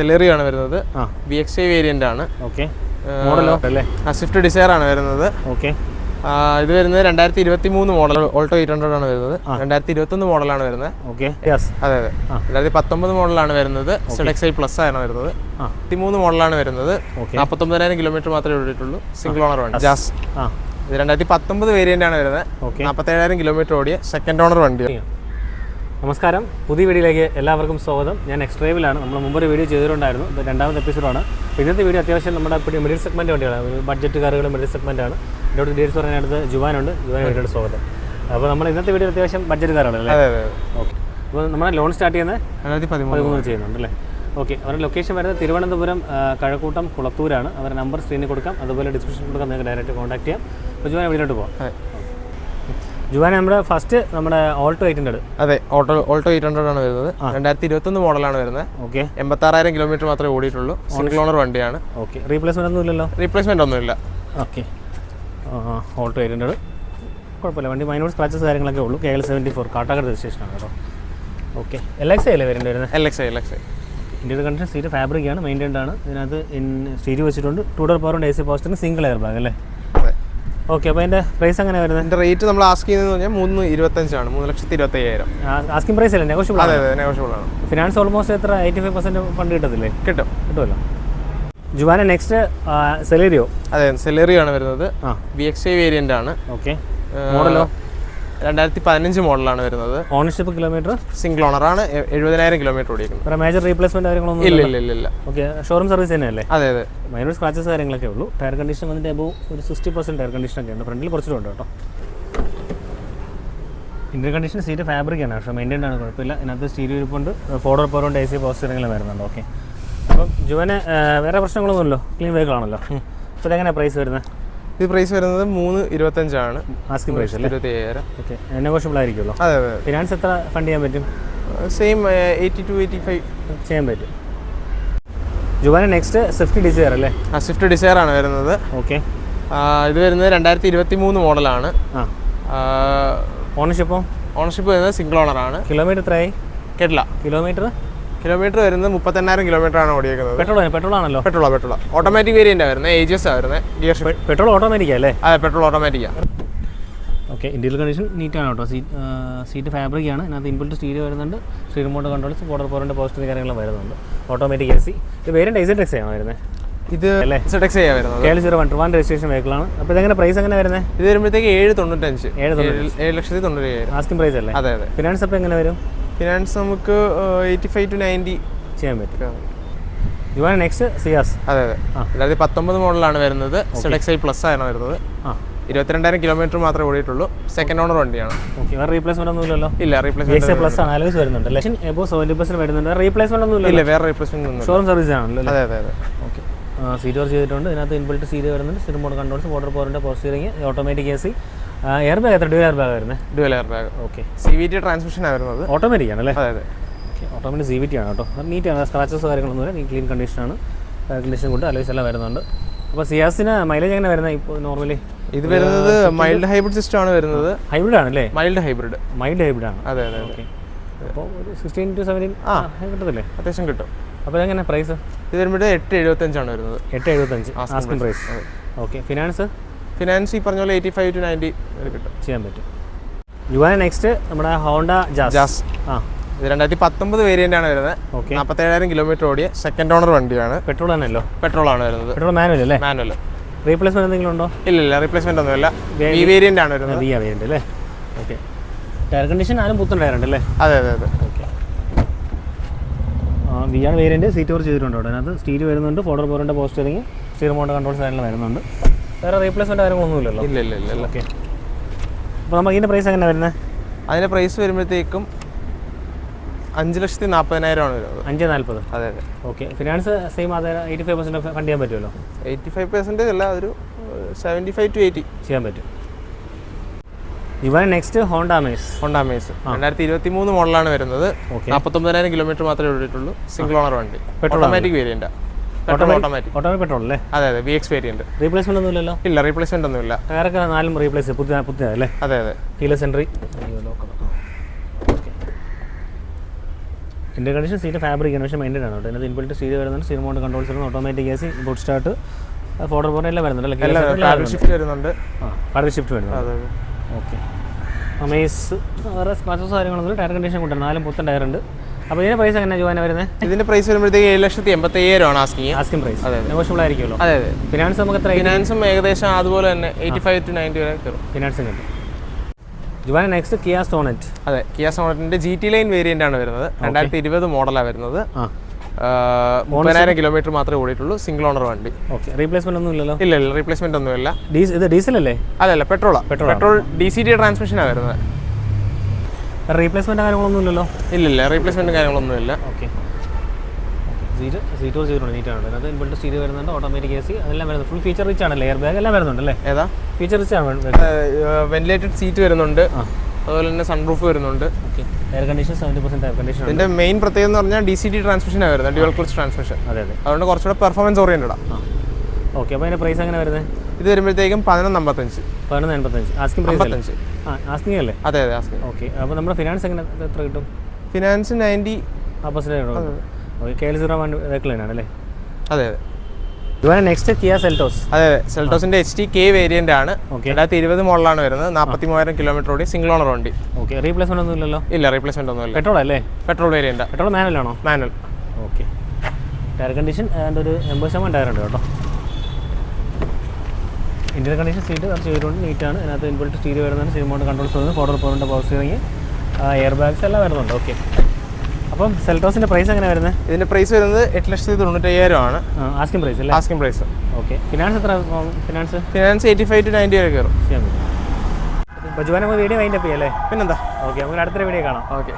Celery ആണ് വരുന്നത്. B X I variant ആണ്. ഓക്കെ സ്വിഫ്റ്റ് ഡിസയർ ആണ് വരുന്നത്. ഓക്കെ ഇത് വരുന്നത് രണ്ടായിരത്തി ഇരുപത്തി മൂന്ന് മോഡൽ ഓൾട്ടോ എയ്റ്റ് ഹൺഡ്രഡ് ആണ് വരുന്നത്. രണ്ടായിരത്തി ഇരുപത്തി ഒന്ന് മോഡലാണ് വരുന്നത്. ഓക്കെ അതെ അതെ. രണ്ടായിരത്തി പത്തൊമ്പത് മോഡലാണ് വരുന്നത്. സെഡ് എക്സ് ഐ പ്ലസ് ആണ് വരുന്നത്. ഇരുപത്തിമൂന്ന് മോഡലാണ് വരുന്നത്. നാൽപ്പത്തൊമ്പതിനായിരം കിലോമീറ്റർ മാത്രമേ ഓടിയിട്ടുള്ളൂ. സിംഗിൾ ഓണർ വണ്ടി. ജാസ് ആ. ഇത് രണ്ടായിരത്തി പത്തൊമ്പത് വേരിയന്റ് ആണ് വരുന്നത്. നാൽപ്പത്തേഴായിരം കിലോമീറ്റർ ഓടിയ സെക്കൻഡ് ഓണർ വണ്ടി. നമസ്കാരം. പുതിയ വീഡിയോയിലേക്ക് എല്ലാവർക്കും സ്വാഗതം. ഞാൻ എക്സ്ട്രൈവിലാണ് നമ്മൾ മുമ്പ് ഒരു വീഡിയോ ചെയ്തിട്ടുണ്ടായിരുന്നു ഇത് രണ്ടാമത്തെ എപ്പിസോഡാണ്. അപ്പോൾ ഇന്നത്തെ വീഡിയോ അത്യാവശ്യം നമ്മുടെ ഇപ്പോൾ മിഡിൽ സെഗ്മെന്റ് വണ്ടികളാണ്. ഒരു ബഡ്ജറ്റ് കാറുകൾ മിഡിൽ സെഗ്മെന്റാണ് എന്റെ അടുത്ത് ഡീറ്റെയിൽസ് പറയാനടുത്ത് ജുവാനുണ്ട്. ജുവാൻ വീഡിയോയുടെ സ്വാഗതം. അപ്പോൾ നമ്മൾ ഇന്നത്തെ വീഡിയോ അത്യാവശ്യം ബഡ്ജറ്റ് കാറാണ് അല്ലേ? ഓക്കെ. അപ്പോൾ നമ്മുടെ ലോൺ സ്റ്റാർട്ട് ചെയ്യുന്നത് രണ്ടായിരത്തി പതിമൂന്ന് ചെയ്യുന്നുണ്ട് അല്ലേ? ഓക്കെ. അവരുടെ ലൊക്കേഷൻ വരുന്നത് തിരുവനന്തപുരം കഴക്കൂട്ടം കുളത്തൂരാണ്. അവരുടെ നമ്പർ സ്ക്രീനിൽ കൊടുക്കാം. അതുപോലെ ഡിസ്ക്രിപ്ഷൻ കൊടുക്കാം. നിങ്ങൾക്ക് ഡയറക്റ്റ് കോൺടാക്ട് ചെയ്യാം. അപ്പോൾ ജുവാൻ വീട്ടിലോട്ട് പോകാം. ജുവാൻ നമ്മുടെ ഫസ്റ്റ് നമ്മുടെ ഓൾട്ടോ അതെ ഓട്ടോ ഓൾട്ടോ എയ്റ്റ് ഹൺഡ്രഡ് ആണ് വരുന്നത്. രണ്ടായിരത്തി ഇരുപത്തൊന്ന് മോഡലാണ് വരുന്നത്. ഓക്കെ എൺപത്താറായിരം കിലോമീറ്റർ മാത്രമേ ഓടിയിട്ടുള്ളൂ. സിംഗിൾ ഓണർ വണ്ടിയാണ്. ഓക്കെ റീപ്ലേസ്മെന്റ് ഒന്നും ഇല്ലല്ലോ? റീപ്ലേസ്മെന്റ് ഒന്നുമില്ല. ഓക്കെ ഓൾട്ടോ ഹൺഡ്രഡ് കുഴപ്പമില്ല. വണ്ടി മൈനോട്ട് സ്ക്രാച്ചസ് കാര്യങ്ങളൊക്കെ ഉള്ളൂ. K L seventy four Kattakada രജിസ്ട്രേഷനാണ് കേട്ടോ ഓക്കെ എൽ എക്സ് അല്ലേ വരുന്നത്? വരുന്നത് എൽ എക്സ് എൽ എക്സ് ഇന്ത്യയുടെ കണ്ടീഷൻ സീറ്റ് ഫാബ്രിക് ആണ് മെയിന്റൈൻഡ് ആണ്. ഇതിനകത്ത് ഇൻ സ്റ്റീരി വെച്ചിട്ടുണ്ട്. ടൂ ഡോർ ഉണ്ട് എ സി പോസ്റ്റിന് സിംഗിൾ എയർ ബാഗ് അല്ലേ? ഓക്കെ അപ്പോൾ അതിന്റെ പ്രൈസ് എങ്ങനെ വരുന്നത്? എന്റെ റേറ്റ് നമ്മൾ ആസ്ക് ചെയ്യുന്നത് പറഞ്ഞാൽ മൂന്ന് ഇരുപത്തഞ്ചാണ് മൂന്ന് ലക്ഷത്തി ഇരുപത്തി അയ്യായിരം ആസ്കിംഗ് പ്രൈസ് അല്ലേ? നെഗോഷ്യബിൾ അതെ അതെ നെഗോഷ്യബിൾ ആണ്. ഫിനാൻസ് ഓൾമോസ്റ്റ് എത്ര? എയ്റ്റി ഫൈവ് പെർസെന്റ് ഫണ്ട് കിട്ടത്തില്ലേ? കിട്ടും. കിട്ടുമല്ലോ. ജുവാന നെക്സ്റ്റ് സെലേറിയോ അതെ സെലേറിയോ ആണ് വരുന്നത്. ആ. ബി എക്സ് ഐ വേരിയന്റ് ആണ്. ഓക്കെ മോഡലോ രണ്ടായിരത്തി പതിനഞ്ച് മോഡലാണ് വരുന്നത്. ഓണർഷിപ്പ് കിലോമീറ്റർ സിംഗിൾ ഓണർ ആണ്. എഴുപതിനായിരം കിലോമീറ്റർ ഓടിക്കുന്നത് മേജർ റീപ്ലേസ്മെന്റ് കാര്യങ്ങളൊന്നും ഇല്ല ഇല്ല ഇല്ല ഓക്കെ ഷോറൂം സർവീസ് തന്നെയല്ലേ? അതെ അതെ. മൈനർ സ്ക്രാച്ചസ് കാര്യങ്ങളൊക്കെ ഉള്ളൂ. ടയർ കണ്ടീഷൻ വന്നിട്ട് എബോ ഒരു സിക്സ്റ്റി പെർസെന്റ് ടയർ കണ്ടീഷൻ ഒക്കെ ഉണ്ട്. ഫ്രണ്ടിൽ കുറച്ചുകൂടെ ഉണ്ട് കേട്ടോ. ഇന്റർ കണ്ടീഷൻ സീറ്റ് ഫാബ്രിക് ആണ്. പക്ഷേ മെയിന്റൈൻ ആണ് കുഴപ്പമില്ല. ഇതിനകത്ത് സ്റ്റീരിയോ ഇരിപ്പുണ്ട്. ഫോർഡർ പോറുണ്ട് എ സി പോസ്റ്ററിങ്ങനെ വരുന്നുണ്ട്. ഓക്കെ അപ്പം ജുവന് വേറെ പ്രശ്നങ്ങളൊന്നുമില്ലല്ലോ. ക്ലീൻ വെഹിക്കിൾ ആണല്ലോ. അപ്പോൾ ഇതെങ്ങനെയാണ് പ്രൈസ് വരുന്നത്? ഇത് പ്രൈസ് വരുന്നത് മൂന്ന് ഇരുപത്തഞ്ചാണ്. ആസ്കിംഗ് പ്രൈസ് അല്ലേ? ഇരുപത്തി അയ്യായിരം ഓക്കെ നെഗോഷ്യബിൾ ആയിരിക്കുമല്ലോ? അതെ അതെ ഫിനാൻസ് എത്ര ഫണ്ട് ചെയ്യാൻ പറ്റും? Same eighty two eighty five ചെയ്യാൻ പറ്റും. ജുബാന നെക്സ്റ്റ് സ്വിഫ്റ്റ് ഡിസയർ അല്ലേ? ആ സ്വിഫ്റ്റ് ഡിസയർ ആണ് വരുന്നത്. ഓക്കെ ഇത് വരുന്നത് രണ്ടായിരത്തി ഇരുപത്തി മൂന്ന് മോഡലാണ് ഓണർഷിപ്പോ ഓണർഷിപ്പ് വരുന്നത് സിംഗിൾ ഓണർ ആണ്. കിലോമീറ്റർ എത്രയായി? കേട്ടില്ല കിലോമീറ്റർ കിലോമീറ്റർ വരുന്നത് മുപ്പത്തെണ്ണായിരം കിലോമീറ്റർ ആണ് ഓടിയേക്കുന്നത്. പെട്രോൾ പെട്രോൾ ആണല്ലോ പെട്രോൾ പെട്രോളാ ഓട്ടോമാറ്റിക് വേരിയന്റ് വരുന്നത് ഏജസ് ആയിരുന്നു വരുന്നത് ഗിയർ പെട്രോൾ ഓട്ടോമാറ്റിക് അല്ലേ? അതെ പെട്രോൾ ഓട്ടോമാറ്റിക്കാണ് ഓക്കെ ഇന്ത്യയിൽ കണ്ടീഷൻ നീറ്റ് ആണ് കേട്ടോ. സീറ്റ് സീറ്റ് ഫാബ്രിക് ആണ്. ഇതിനകത്ത് ഇൻപുട്ട് സ്റ്റീരിയോ വരുന്നുണ്ട്. സ്റ്റീ റിമോട്ട് കൺട്രോൾസ് ബോർഡർ പോറിന്റെ പോസ്റ്റ് കാര്യങ്ങളും വരുന്നുണ്ട്. ഓട്ടോമാറ്റിക് എ സി ഇത് വേറെ ഐസെറ്റ് എക്സ് ആണ് വരുന്നത്? ഇത് അല്ലേ? സെഡെക്സ് ആ വരുന്നത്. K L zero one one registration വെഹിക്കിളാണ് അപ്പോൾ ഇതെങ്ങനെ പ്രൈസ് എങ്ങനെ വരുന്നത് ഇത് വരുമ്പോഴത്തേക്ക് ഏഴ് തൊണ്ണൂറ്റഞ്ച്. ഏഴ് ഏഴ് ലക്ഷത്തി തൊണ്ണൂറ്റി ആസ്കിംഗ് പ്രൈസ് അല്ലേ? അതെ അതെ. ഫിനാൻസ് അപ്പോൾ എങ്ങനെ വരും? ഫിനാൻസ് നമുക്ക് എയ്റ്റി ഫൈവ് ടു നയന്റി ചെയ്യാൻ പറ്റും. ഇവാണ് നെക്സ്റ്റ് സിയാസ് അതെ അതെ. രണ്ടായിരത്തി പത്തൊമ്പത് മോഡലാണ് വരുന്നത്. സെഡക്സ് ഐ പ്ലസ് ആണ് വരുന്നത്. ആ. ഇരുപത്തിരണ്ടായിരം കിലോമീറ്റർ മാത്രമേ ഓടിയിട്ടുള്ളൂ. സെക്കൻഡ് ഓണർ വണ്ടിയാണ്. ഒന്നും ഇല്ലല്ലോ? ഇല്ല റീപ്ലേസ്മെന്റ് പ്ലസ് ആണ്. അലോയ്സ് വരുന്നുണ്ട് എബോ സെവന്റി വരുന്നുണ്ട്. ഒന്നും ഇല്ല വേറെ റീപ്ലേസ്മെന്റ് ഒന്നും ഷോറൂം സർവീസ് ആണല്ലോ അതെ അതെ അതെ. ഓക്കെ സീറ്റ് വർക്ക് ചെയ്തിട്ടുണ്ട്. ഇതിനകത്ത് ഇൻബിൾട്ട് സീറ്റ് വരുന്നുണ്ട്. സിറ്റ് മോഡ് കൺട്രോൾസ് വാട്ടർ പോറിന്റെ post steering automatic A C air bag എത്ര? ഡ്യൂ എയർ ബാഗ് വരുന്നത് dual air bag okay C V T ട്രാൻസ്മിഷനാണ് വരുന്നത് ഓട്ടോമാറ്റിക് ആണല്ലേ? അതെ അതെ. Okay automatic C V T ആണ് കേട്ടോ. നീറ്റ് ആണ്. സ്ക്രാച്ചസ് കാര്യങ്ങളൊന്നും ഇല്ല. ക്ലീൻ കണ്ടീഷനാണ് കണ്ടീഷൻ കൊണ്ട് അലോയ്സ് എല്ലാം വരുന്നുണ്ട്. അപ്പോൾ സിയാസിന് മൈലേജ് എങ്ങനെ വരുന്നത് ഇപ്പോൾ നോർമലി ഇത് വരുന്നത് മൈൽഡ് ഹൈബ്രിഡ് സിസ്റ്റം ആണ് വരുന്നത്. ഹൈബ്രിഡ് ആണല്ലേ? മൈൽഡ് ഹൈബ്രിഡ് മൈൽഡ് ഹൈബ്രിഡ് ആണ്. അതെ അതെ അതെ. ഓക്കെ അപ്പോൾ ഒരു സിക്സ്റ്റീൻ ടു സെവന്റീൻ ആ കിട്ടത്തില്ലേ? അത്യാവശ്യം കിട്ടും. അപ്പോൾ എങ്ങനെ പ്രൈസ് ഇത് വരുമ്പോഴേ എട്ട് എഴുപത്തഞ്ചാണ് വരുന്നത്. എട്ട് എഴുപത്തഞ്ച്. Asking price okay finance finance ഈ പറഞ്ഞ പോലെ എയ്റ്റി ഫൈവ് ടു നയന്റി കിട്ടും. ചെയ്യാൻ പറ്റും. നെക്സ്റ്റ് നമ്മുടെ ഹോണ്ട ജാസ് ജാസ് ആ. ഇത് രണ്ടായിരത്തി പത്തൊമ്പത് വേരിയന്റ് ആണ് വരുന്നത്. ഓക്കെ നാൽപ്പത്തേഴായിരം കിലോമീറ്റർ ഓടിയ സെക്കൻഡ് ഓണർ വണ്ടിയാണ്. പെട്രോൾ ആണല്ലോ പെട്രോൾ ആണ് വരുന്നത്. പെട്രോൾ മാനുവൽ അല്ലേ? മാനുവൽ റീപ്ലേസ്മെന്റ് എന്തെങ്കിലും ഉണ്ടോ ഇല്ല ഇല്ല റീപ്ലേസ്മെന്റ് ഒന്നുമില്ല ഈ വേരിയന്റ് ആണ് വരുന്നത്. വി വേരിയന്റ് അല്ലേ? ഓക്കെ ടയർ കണ്ടീഷൻ ആരും പുത്തൻ ടയർ ഉണ്ട് അല്ലേ? അതെ അതെ അതെ. ഓക്കെ ആ വി ആണ് വേരിയന്റ് സീറ്റ് ഓർ ചെയ്തിട്ടുണ്ട് അതിനകത്ത് സ്റ്റീൽ വരുന്നുണ്ട് ഫോർഡർ പോറിന്റെ പോസ്റ്ററിങ് സ്റ്റീർ മൗണ്ട് കൺട്രോൾ സാധനങ്ങൾ വരുന്നുണ്ട്. വേറെ റീപ്ലേസ്മെന്റ് കാര്യങ്ങളൊന്നുമില്ലല്ലോ. ഇല്ല ഇല്ല ഇല്ല ഇല്ല. ഓക്കെ അപ്പോൾ നമുക്ക് ഇതിന്റെ പ്രൈസ് എങ്ങനെ വരുന്നത്? അതിന്റെ പ്രൈസ് വരുമ്പോഴത്തേക്കും അഞ്ച് ലക്ഷത്തി നാൽപ്പതിനായിരമാണ് വരുന്നത്. അഞ്ച് നാൽപ്പത് അതെ അതെ. ഓക്കെ ഫിനാൻസ് സെയിം അത് എയ്റ്റി ഫൈവ് പെർസെന്റ് ഫണ്ട് ചെയ്യാൻ പറ്റുമല്ലോ? എയ്റ്റി ഫൈവ് പെർസെന്റേജ് അല്ല ഒരു സെവന്റി ഫൈവ് ടു എയ്റ്റി ചെയ്യാൻ പറ്റും. ഇവൻ next Honda Amaze Honda Amaze രണ്ടായിരത്തി ഇരുപത്തി മൂന്ന് മോഡലാണ് വരുന്നത്. നാൽപ്പത്തൊമ്പതിനായിരം കിലോമീറ്റർ മാത്രമേ ഓടിയിട്ടുള്ളൂ സിംഗിൾ ഓണർ വണ്ടി. Automatic variant petrol automatic automatic petrol അല്ലേ? അതെ അതെ വി എക്സ് വേരിയന്റ് റീപ്ലേസ്മെന്റ് ഒന്നും ഇല്ലല്ലോ? ഇല്ല റീപ്ലേസ്മെന്റ് ഒന്നുമില്ല. വേറെ നാലും റീപ്ലേസ് പുതിയ പുതിയ അല്ലേ? അതെ അതെ. Keyless entry interior condition seat fabric ആണ് പക്ഷേ മെയിന്റഡ് ആണ് കേട്ടോ. ഇതിനകത്ത് ഇൻബിൽറ്റ് സീറ്റ് വരുന്നുണ്ട്. സീറ്റ് മൗണ്ട് വരുന്നത് automatic A C button start ഫോർഡർ പോർട്ട് എല്ലാം വരുന്നുണ്ട് എല്ലാം ഷിഫ്റ്റ് വരുന്നുണ്ട്. ആ ഷിഫ്റ്റ് വരുന്നുണ്ട്. ഓക്കെ അമേസ് വേറെ സ്ക്രാച്ചസ് കാര്യങ്ങളൊന്നും ടയർ കണ്ടീഷൻ കൊണ്ടുവരണം നാലും പുത്തൻ ടയർ ഉണ്ട്. അപ്പോൾ ഇതിന്റെ പ്രൈസ് എങ്ങനെയാണ് ജോയിൻ വരുന്നത് ഇതിന്റെ പ്രൈസ് വരുമ്പോഴത്തേക്ക് ഏഴ് ലക്ഷത്തി എൺപത്തി അയ്യായിരമാണ് ആസ്കിങ് ആസ്കിംഗ് പ്രൈസ് നെഗോഷ്യബിൾ ആയിരിക്കുമല്ലോ. അതെ അതെ. ഫിനാൻസ് നമുക്ക് എത്ര ഫിനാൻസും ഏകദേശം അതുപോലെ തന്നെ എയ്റ്റി ഫൈവ് ടു നയന്റി വരെ കയറും. ഫിനാൻസിംഗ് ഉണ്ട്. ജുവാന നെക്സ്റ്റ് കിയ സോണറ്റ് അതെ കിയ സോണറ്റിന്റെ ജി ടി ലൈൻ വേരിയന്റ് ആണ് വരുന്നത്. രണ്ടായിരത്തി ഇരുപത് മോഡലാണ് വരുന്നത്. മുപ്പതിനായിരം കിലോമീറ്റർ മാത്രമേ ഓടിയിട്ടുള്ളൂ. സിംഗിൾ ഓണർ വണ്ടി. ഓക്കെ റീപ്ലേസ്മെന്റ് ഒന്നും ഇല്ലല്ലോ? ഇല്ല ഇല്ല. റീപ്ലേസ്മെന്റ് ഒന്നുമില്ല. ഇത് ഡീസൽ അല്ലേ? അതല്ല പെട്രോളാ petrol petrol D C T ട്രാൻസ്മിഷനാണ് വരുന്നത്. റീപ്ലേസ്മെന്റ് കാര്യങ്ങളൊന്നും ഇല്ലല്ലോ? ഇല്ലില്ല റീപ്ലേസ്മെന്റ് കാര്യങ്ങളൊന്നും ഇല്ല. Okay seat seat zero neat ആണ് അതിനകത്ത് ഇൻബിൾട്ട് സീറ്റ് വരുന്നുണ്ട് ഓട്ടോമാറ്റിക് എ സി അതെല്ലാം വരുന്നത് ഫുൾ ഫീച്ചർ റിച്ച് ആണല്ലേ? എയർ ബാഗ് എല്ലാം വരുന്നുണ്ട് അല്ലേ? ഏതാ? ഫീച്ചർ റിച്ച് ആണ് വെന്റിലേറ്റഡ് സീറ്റ് വരുന്നുണ്ട്. അതുപോലെ തന്നെ സൺറൂഫ് വരുന്നുണ്ട്. Okay air condition seventy percent air condition ഇതിന്റെ മെയിൻ പ്രത്യേകത എന്ന് പറഞ്ഞാൽ ഡി സി ടി ട്രാൻസ്മിഷനാണ് വരുന്നത് ഡ്യുവൽ ക്ലച്ച് ട്രാൻസ്മിഷൻ അതെ അതെ. അതുകൊണ്ട് കുറച്ചുകൂടെ പെർഫോമൻസ് ഓറിയന്റഡാണ് ഓക്കെ അപ്പോൾ അതിന്റെ പ്രൈസ് എങ്ങനെ വരുന്നത്? ഇത് വരുമ്പോഴത്തേക്കും പതിനൊന്ന് അമ്പത്തഞ്ച്. പതിനൊന്ന് എൺപത്തഞ്ച് ആസ്കിംഗ് അമ്പത്തഞ്ച്. ആസ്കിംഗ് അല്ലേ? അതെ അതെ ആസ്കിംഗ് ഓക്കെ അപ്പോൾ നമ്മുടെ ഫിനാൻസ് എങ്ങനെ? എത്ര കിട്ടും? ഫിനാൻസ് നയന്റി ആ percentage K L zero one vehicle തന്നെയാണ് അല്ലേ? അതെ അതെ. നെക്സ്റ്റ് കിയ സെൽറ്റോസ് അതെ സെൽറ്റോസിന്റെ എച്ച് ടി കെ വേരിയന്റ് ആണ്. രണ്ടായിരത്തി ഇരുപത് മോഡലാണ് വരുന്നത്. നാൽപ്പത്തി മൂവായിരം കിലോമീറ്റർ ഓടി സിംഗിൾ ഓണർ വണ്ടി. ഓക്കെ റീപ്ലേസ്മെന്റ് ഒന്നും ഇല്ലല്ലോ? ഇല്ല റീപ്ലേസ്മെന്റ് ഒന്നും ഇല്ല. പെട്രോൾ അല്ലേ? പെട്രോൾ വേരിയന്റ് പെട്രോൾ മാനുവലാണോ മാനുവൽ ഓക്കെ ടയർ കണ്ടീഷൻ ഒരു എൺപത് ശതമാനം ടയർ ഉണ്ട് കേട്ടോ. ഇന്ത്യൻ കണ്ടീഷൻ സീറ്റ് കുറച്ച് ചെയ്തുകൊണ്ട് നീറ്റാണ് അതിനകത്ത് ഇൻബിൾട്ട് സ്റ്റീൽ വരുന്നുണ്ട് സിനിമോണ്ട് കൺട്രോൾസ് വരുന്നത് ഫോർഡർ പോയിന്റ് പവർ സ്റ്റിയറിംഗ് എയർ ബാഗ്സ് എല്ലാം വരുന്നുണ്ട്. ഓക്കെ അപ്പം സെൽറ്റോസിന്റെ പ്രൈസ് എങ്ങനെ വരുന്നത് ഇതിന്റെ പ്രൈസ് വരുന്നത് എട്ട് ലക്ഷത്തി തൊണ്ണൂറ്റയ്യായിരം ആണ്. ആസ്കിംഗ് പ്രൈസ് അല്ലേ? ആസ്കിംഗ് പ്രൈസ് ഓക്കെ ഫിനാൻസ് എത്ര finance finance eighty five to ninety വരെ കയറും. ചെയ്യാൻ പറ്റും അപ്പോൾ ജുവാൻ നമുക്ക് വീഡിയോ വൈൻഡപ്പ് ചെയ്യാം അല്ലേ പിന്നെന്താ? ഓക്കെ നമുക്ക് അടുത്തൊരു വീഡിയോ കാണാം. ഓക്കെ